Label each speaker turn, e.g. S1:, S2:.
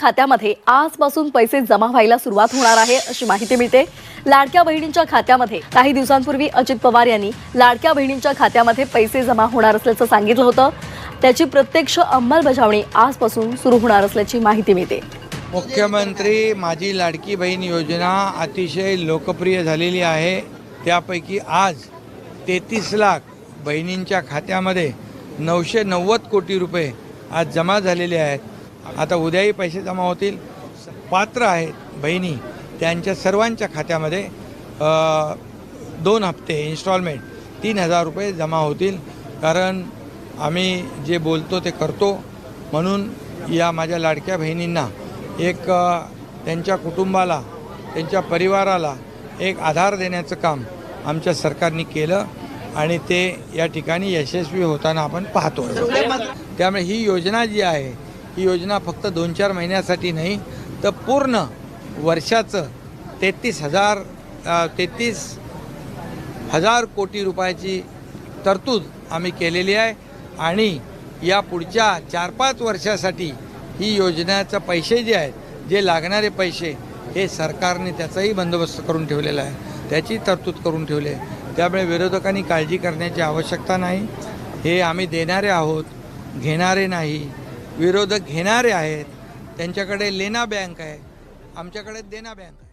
S1: खात्यामध्ये आजपासून पैसे जमा व्हायला सुरुवात होणार आहे अशी माहिती मिळते. लाडक्या बहिणींच्या खात्यामध्ये काही दिवसांपूर्वी अजित पवार यांनी लाडक्या बहिणींच्या खात्यामध्ये पैसे जमा होणार असल्याचं सांगितलं होतं. त्याची प्रत्यक्ष अंमलबजावणी आजपासून सुरू होणार असल्याची माहिती मिळते.
S2: मुख्यमंत्री माझी लाडकी बहीण योजना अतिशय लोकप्रिय झालेली आहे. त्यापैकी आज तेहतीस लाख बहिणींच्या खात्यामध्ये नऊशे नव्वद कोटी रुपये आज जमा झालेले आहेत. आता उद्याही पैसे जमा होतील. पात्र आहेत बहिणी त्यांच्या सर्वांच्या खात्यामध्ये दोन हप्ते इन्स्टॉलमेंट तीन हजार रुपये जमा होतील. कारण आम्ही जे बोलतो ते करतो. म्हणून या माझ्या लाडक्या बहिणींना एक त्यांच्या कुटुंबाला त्यांच्या परिवाराला एक आधार देण्याचं काम आमच्या सरकारने केलं आणि ते या ठिकाणी यशस्वी होताना आपण पाहतो त्यामुळे ही योजना जी आहे ही योजना फक्त दोन चार महिन्यासाठी नाही तर पूर्ण वर्षाचं तेहतीस हजार तेहतीस हजार कोटी रुपयाची तरतूद आम्ही केलेली आहे. आणि या पुढच्या चार पाच वर्षासाठी ही योजनेचं पैसे जे आहेत जे लागणारे पैसे हे सरकारने त्याचाही बंदोबस्त करून ठेवलेला आहे. त्याची तरतूद करून ठेवली आहे. त्यामुळे विरोधकांनी काळजी करण्याची आवश्यकता नाही. हे आम्ही देणारे आहोत घेणारे नाही. विरोधक घेणारे आहेत. त्यांच्याकडे लेना बँक आहे. आमच्याकडे देना बँक आहे.